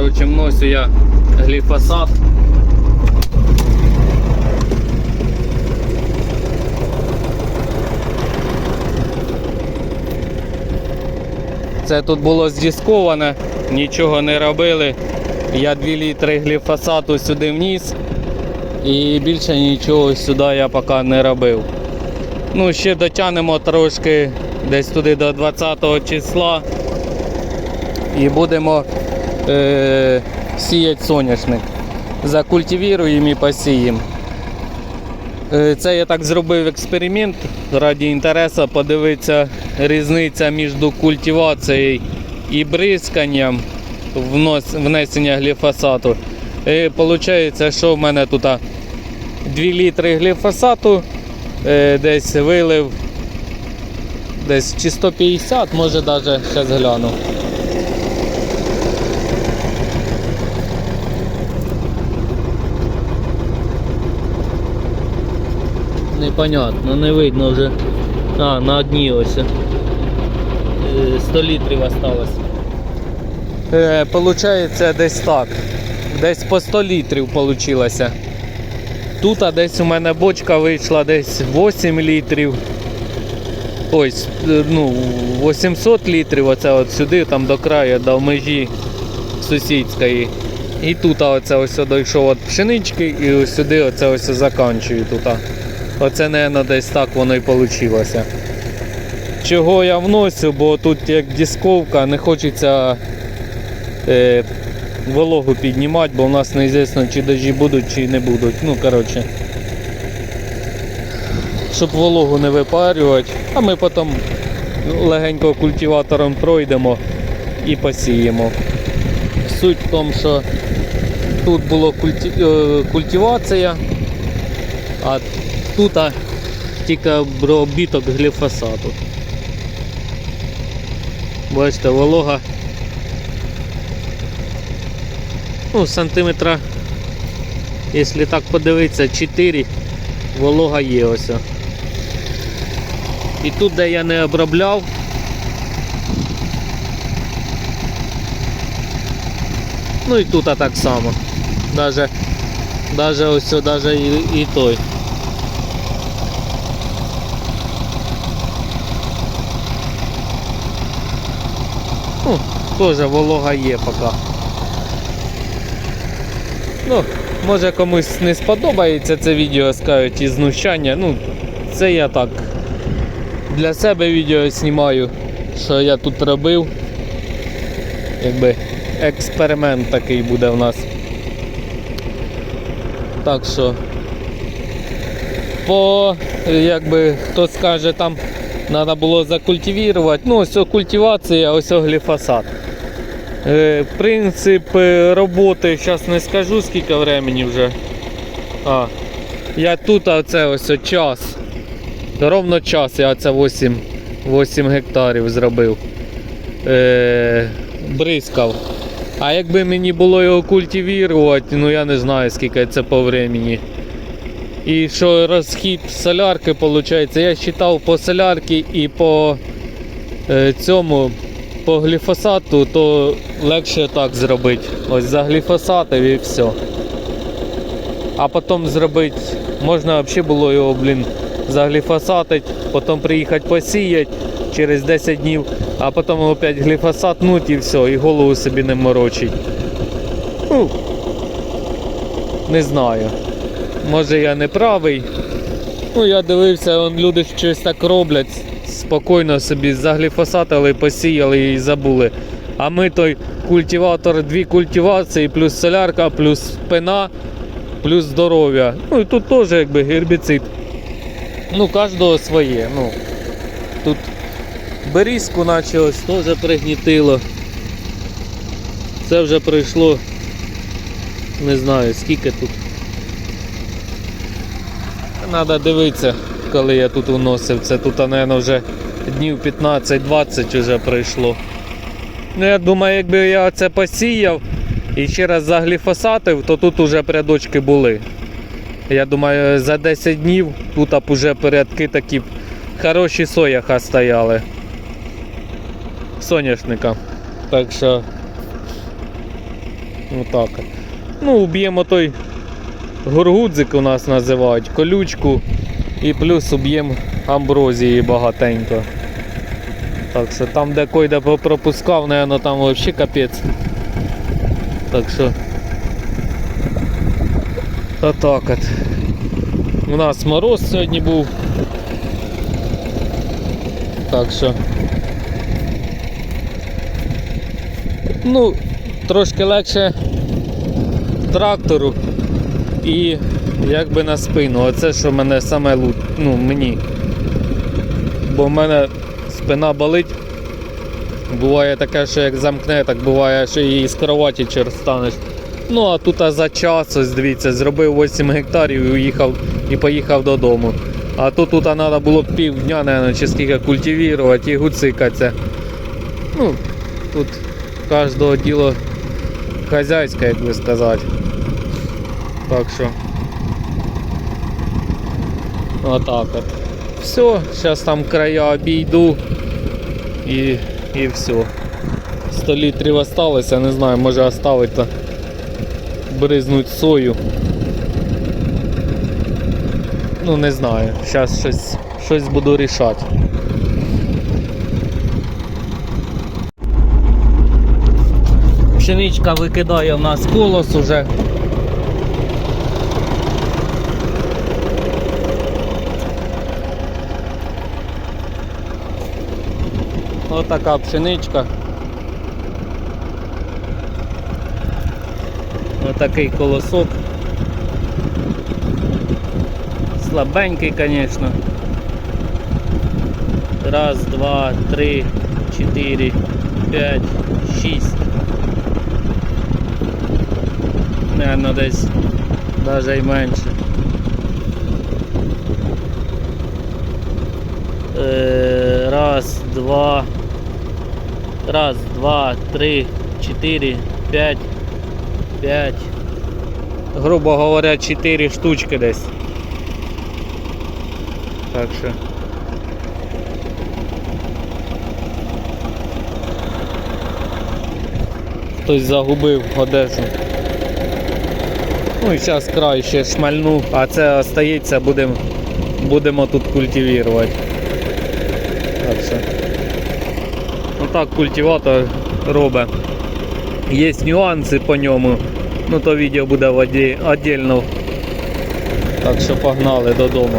Коротше, вносю я гліфосат. Це тут було здісковане, нічого не робили. Я 2 літри гліфосату сюди вніс і більше нічого сюди я поки не робив. Ну, ще дотягнемо трошки десь туди до 20 числа і будемо е, сіяти соняшник. Закультивіруємо і посіємо. Е, Це я так зробив експеримент раді інтересу подивитися різниця між культивацією і бризканням внос- внесення гліфосату. І виходить, що в мене тут 2 літри гліфосату, е, десь вилив десь чи 150, може навіть зараз гляну. Непонятно, не видно вже. А, на одній ось. Е, 100 літрів осталось. Е, получається десь так. Десь по 100 літрів получилося. Тут а десь у мене бочка вийшла десь 8 літрів. Ось, е, ну, 800 літрів, оце от сюди, там до краю, до межі сусідської. І тут оце ось дійшов от пшенички і сюди оце ось заканчую тут. Оце, мабуть, десь так воно і вийшло. Чого я вносю, бо тут як дисковка, не хочеться е, вологу піднімати, бо в нас неізвісно, чи дожі будуть, чи не будуть. Ну, коротше. Щоб вологу не випарювати, а ми потім легенько культиватором пройдемо і посіємо. Суть в тому, що тут була культі... е, культивація, а тут тільки обробіток гліфосату. Бачите, волога ну, сантиметра, якщо так подивитися, 4 волога є ось. І тут, де я не обробляв, ну і тут так само. Даже, даже ось, даже і, і той. Ну, теж волога є поки. Ну, може комусь не сподобається це відео, скажуть і знущання. Ну, це я так для себе відео знімаю, що я тут робив. Якби експеримент такий буде в нас. Так що по, якби хто скаже, там треба було закультивувати. Ну, ось культивація, ось гліфосат. Е, принцип е, роботи, зараз не скажу скільки времени вже. А, я тут оце ось час. Ровно час я це 8, 8 гектарів зробив. Е, бризкав. А якби мені було його культивувати, ну я не знаю скільки це по времени. І що розхід солярки виходить, я вважав по солярці і по е, цьому по гліфосату, то легше так зробити. Ось загліфосатив і все. А потім зробити, можна взагалі було його, блін, загліфосатити, потім приїхати посіяти через 10 днів, а потім опять гліфосатнуть і все, і голову собі не морочить. Ну, не знаю. Може я не правий. Ну я дивився, он люди щось так роблять, спокійно собі загліфосатили, посіяли і забули. А ми той культиватор, дві культивації, плюс солярка, плюс спина, плюс здоров'я. Ну і тут теж якби гербіцид. Ну, кожного своє. Ну, тут берізку наче ось теж пригнітило. Це вже пройшло, не знаю скільки тут. Треба дивитися, коли я тут вносив. Це тут, мабуть, вже днів 15-20 вже пройшло. Ну, я думаю, якби я це посіяв і ще раз загліфосатив, то тут вже прядочки були. Я думаю, за 10 днів тут б вже порядки такі хороші сояха стояли. Соняшника. Так що Отак. от. Ну, уб'ємо той гургудзик у нас називають, колючку. І плюс уб'ємо амброзії багатенько. Так що там, де койде пропускав, наверное, там взагалі капець. Так що. Отак от. У нас мороз сьогодні був. Так що. Ну, трошки легше трактору і якби на спину. Оце що мене саме ну, мені. Бо в мене спина болить. Буває таке, що як замкне, так буває, що і з кроваті чер станеш. Ну а тут а за час, ось дивіться, зробив 8 гектарів і уїхав і поїхав додому. А то тут треба було півдня, наверное, чи скільки культивувати і гуцикатися. Ну, тут кожного діло хазяйське, як би сказати. Так що. Отак от. Все, зараз там края обійду і, і все. 100 літрів осталося, не знаю, може оставити та бризнуть сою. Ну не знаю, зараз щось, щось буду рішати. Пшеничка викидає в нас колос уже. Отака пшеничка. Отакий колосок. Слабенький, звісно. Раз, два, три, чотири, п'ять, шість. Наверно, десь навіть і менше. Е, Раз, два. Раз, два, три, чотири, п'ять, п'ять. Грубо говоря, чотири штучки десь. Так що. Хтось загубив одежу. Ну і зараз край ще шмальну, а це остається, будемо будемо тут культивувати. Так що. Отак культиватор робить. Є нюанси по ньому. Ну то відео буде віддільно. Так що погнали додому.